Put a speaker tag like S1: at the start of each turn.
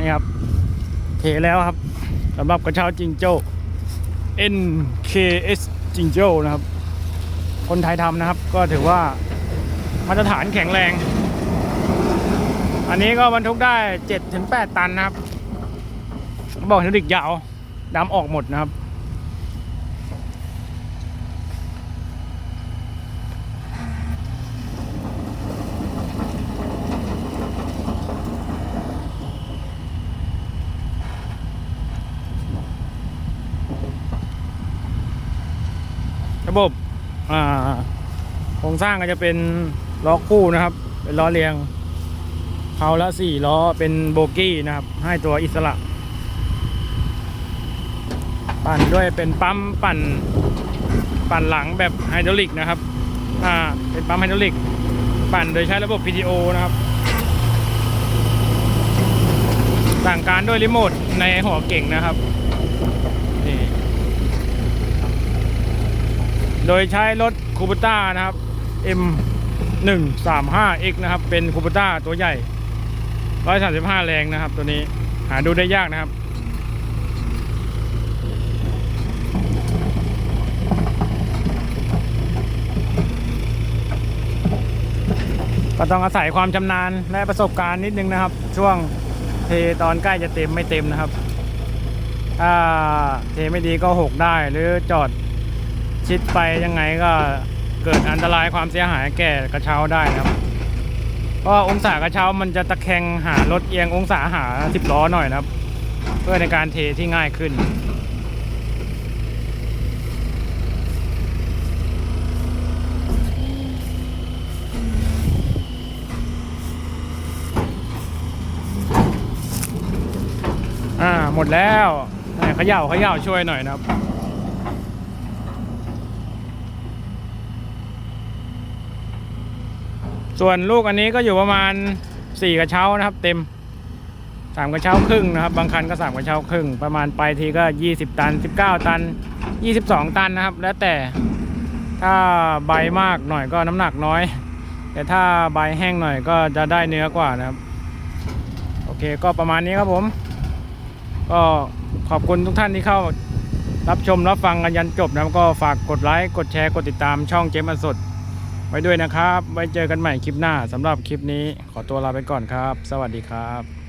S1: นี่ครับเทแล้วครับสำหรับกระเช้าจิงโจ้ NKS จิงโจ้นะครับ คนไทยทำนะครับ ก็ถือว่ามาตรฐานแข็งแรง อันนี้ก็บรรทุกได้7ถึง8ตันนะครับ บอกเทคนิคยาวดำออกหมดนะครับ ระบบโครงสร้างก็จะเป็นล้อคู่นะครับ เป็นล้อเรียงเพาละสี่ล้อเป็นโบกี้นะครับ ให้ตัวอิสระ ปั่นด้วยเป็นปั๊มปั่นปั่นหลังแบบไฮดรอลิกนะครับ อ่า เป็นปั๊มไฮดรอลิก ปั่นโดยใช้ระบบ PTO นะครับ สั่งการด้วยรีโมทในหัวเก่งนะครับ นี่ โดยใช้รถคูปต้านะครับ M 1 3 5 X นะครับ เป็นคูปต้าตัวใหญ่ 135 แรงนะครับ ตัวนี้หาดูได้ยากนะครับ ก็ต้องอาศัยความชำนาญและประสบการณ์นิดนึงนะครับ ช่วงเทตอนใกล้จะเต็มไม่เต็มนะครับถ้าเทไม่ดีก็หกได้หรือจอด ชิดไปยังไงก็เกิดอันตรายความเสียหายแก่กระเช้าได้นะครับ เพราะองศากระเช้ามันจะตะแคงหารถเอียงองศาหาสิบล้อหน่อยนะครับ เพื่อในการเทที่ง่ายขึ้น อ่าหมดแล้วเนี่ยเขย่าเขย่าช่วยหน่อยนะครับ ส่วนลูกอันนี้ก็อยู่ประมาณ 4 กระเช้านะครับ เต็ม 3 กระเช้าครึ่งนะครับ บางคันก็ 3 กระเช้าครึ่ง ประมาณไปทีก็ 20 ตัน 19 ตัน 22 ตันนะครับ แล้วแต่ถ้าใบมากหน่อยก็น้ำหนักน้อย แต่ถ้าใบแห้งหน่อยก็จะได้เนื้อกว่านะครับ โอเคก็ประมาณนี้ครับผม ก็ขอบคุณทุกท่านที่เข้ารับชมรับฟังกันยันจบนะครับก็ฝากกดไลค์กดแชร์กดติดตามช่องเจมันสด ไว้ด้วยนะครับ ไว้เจอกันใหม่คลิปหน้าสำหรับคลิปนี้ขอตัวลาไปก่อนครับ สวัสดีครับ